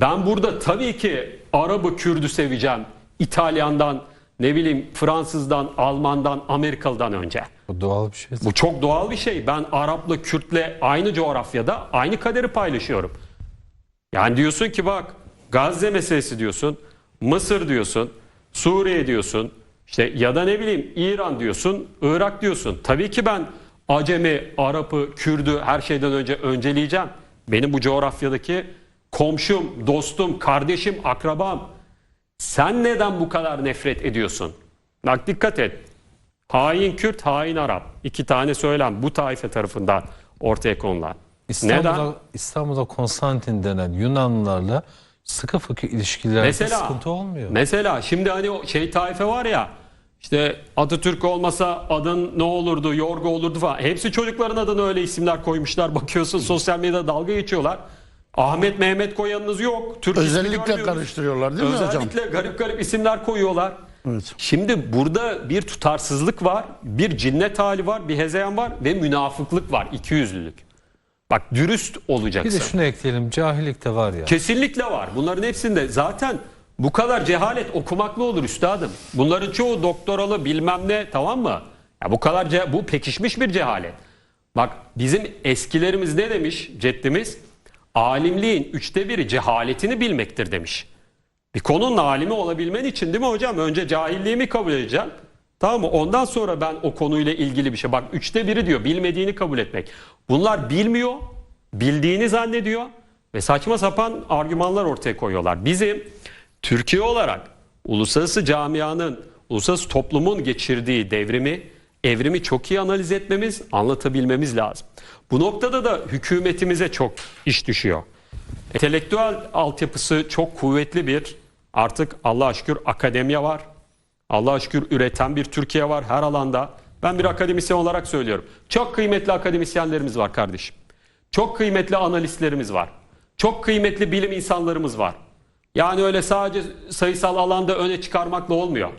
Ben burada tabii ki Arabı Kürdü seveceğim. İtalyandan, ne bileyim Fransızdan, Almandan, Amerikalıdan önce. Bu doğal bir şey. Bu çok doğal bir şey. Ben Arap'la Kürt'le aynı coğrafyada aynı kaderi paylaşıyorum. Yani diyorsun ki bak Gazze meselesi diyorsun, Mısır diyorsun, Suriye diyorsun, işte ya da ne bileyim İran diyorsun, Irak diyorsun. Tabii ki ben Acemi, Arap'ı, Kürd'ü her şeyden önce önceleyeceğim. Benim bu coğrafyadaki komşum, dostum, kardeşim, akrabam. Sen neden bu kadar nefret ediyorsun? Bak dikkat et. Hain Kürt, hain Arap. İki tane söylem bu taife tarafından ortaya konulan. İstanbul'da, Neden? İstanbul'da Konstantin denen Yunanlılarla sıkı fıkı ilişkilerde Mesela, sıkıntı olmuyor. Mesela şimdi hani o şey taife var ya işte Atatürk olmasa adın ne olurdu, Yorgo olurdu falan. Hepsi çocukların adını öyle isimler koymuşlar. Bakıyorsun sosyal medyada dalga geçiyorlar. Ahmet Mehmet koyanınız yok. Türk Özellikle karıştırıyorlar değil mi hocam? Özellikle garip garip isimler koyuyorlar. Evet. Şimdi burada bir tutarsızlık var, bir cinnet hali var, bir hezeyan var ve münafıklık var, ikiyüzlülük. Bak dürüst Bir olacaksın. de şunu ekleyelim. Cahillik de var ya. Kesinlikle var. Bunların hepsinde zaten bu kadar cehalet okumaklı olur üstadım. Bunların çoğu doktoralı bilmem ne tamam mı? Ya bu kadar ce- bu pekişmiş bir cehalet. Bak bizim eskilerimiz ne demiş ceddimiz? Alimliğin üçte biri cehaletini bilmektir demiş. Bir konunun alimi olabilmen için değil mi hocam? Önce cahilliğimi kabul edeceğim. Tamam mı? Ondan sonra ben o konuyla ilgili bir şey. Bak üçte biri diyor bilmediğini kabul etmek. Bunlar bilmiyor, bildiğini zannediyor ve saçma sapan argümanlar ortaya koyuyorlar. Bizim Türkiye olarak uluslararası camianın, uluslararası toplumun geçirdiği devrimi, evrimi çok iyi analiz etmemiz, anlatabilmemiz lazım. Bu noktada da hükümetimize çok iş düşüyor. Entelektüel altyapısı çok kuvvetli bir artık Allah'a şükür akademiye var. Allah'a şükür üreten bir Türkiye var her alanda. Ben bir akademisyen olarak söylüyorum. Çok kıymetli akademisyenlerimiz var kardeşim. Çok kıymetli analistlerimiz var. Çok kıymetli bilim insanlarımız var. Yani öyle sadece sayısal alanda öne çıkarmakla olmuyor.